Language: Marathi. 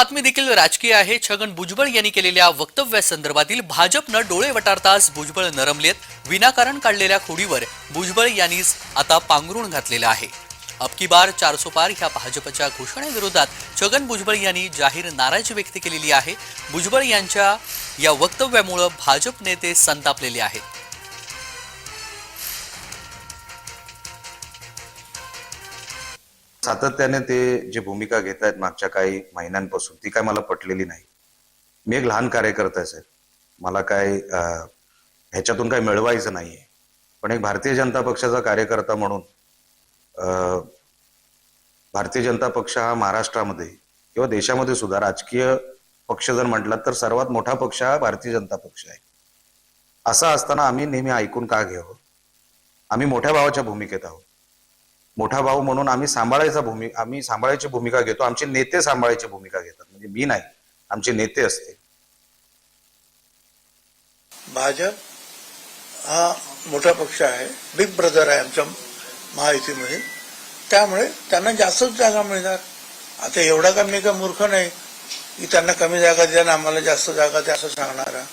बातमी देखील राजकीय आहे. छगन भुजबळ यांनी केलेल्या वक्तव्यासंदर्भातील भाजपनं डोळे वटारताच भुजबळ नरमलेत. विनाकारण काढलेल्या खोडीवर भुजबळ यांनीच आता पांघरुण घातलेलं आहे. अबकी बार चारसो पार ह्या भाजपच्या घोषणेविरोधात छगन भुजबळ यांनी जाहीर नाराजी व्यक्त केलेली आहे. भुजबळ यांच्या या वक्तव्यामुळं भाजप नेते संतापलेले आहेत. सातत्याने ते जे भूमिका घेत आहेत मागच्या काही महिन्यांपासून ती काय मला पटलेली नाही. मी एक लहान कार्यकर्ता आहे मला काय ह्याच्यातून काय मिळवायचं नाही आहे पण एक भारतीय जनता पक्षाचा कार्यकर्ता म्हणून भारतीय जनता पक्ष हा महाराष्ट्रामध्ये किंवा देशामध्ये सुद्धा राजकीय पक्ष जर म्हटला तर सर्वात मोठा पक्ष हा भारतीय जनता पक्ष आहे. असं असताना आम्ही नेहमी ऐकून का घ्यावं? आम्ही मोठ्या भावाच्या भूमिकेत आहोत. मोठा भाऊ म्हणून आम्ही सांभाळायचा भूमिका आम्ही सांभाळायची भूमिका घेतो आमचे नेते सांभाळायची भूमिका घेतात. म्हणजे मी नाही आमचे नेते असते. भाजप हा मोठा पक्ष आहे बिग ब्रदर आहे आमच्या महायुतीमध्ये. त्यामुळे त्यांना जास्तच जागा मिळणार. आता एवढा का मी का मूर्ख नाही की त्यांना कमी जागा द्या आणि आम्हाला जास्त जागा द्या असं सांगणारा.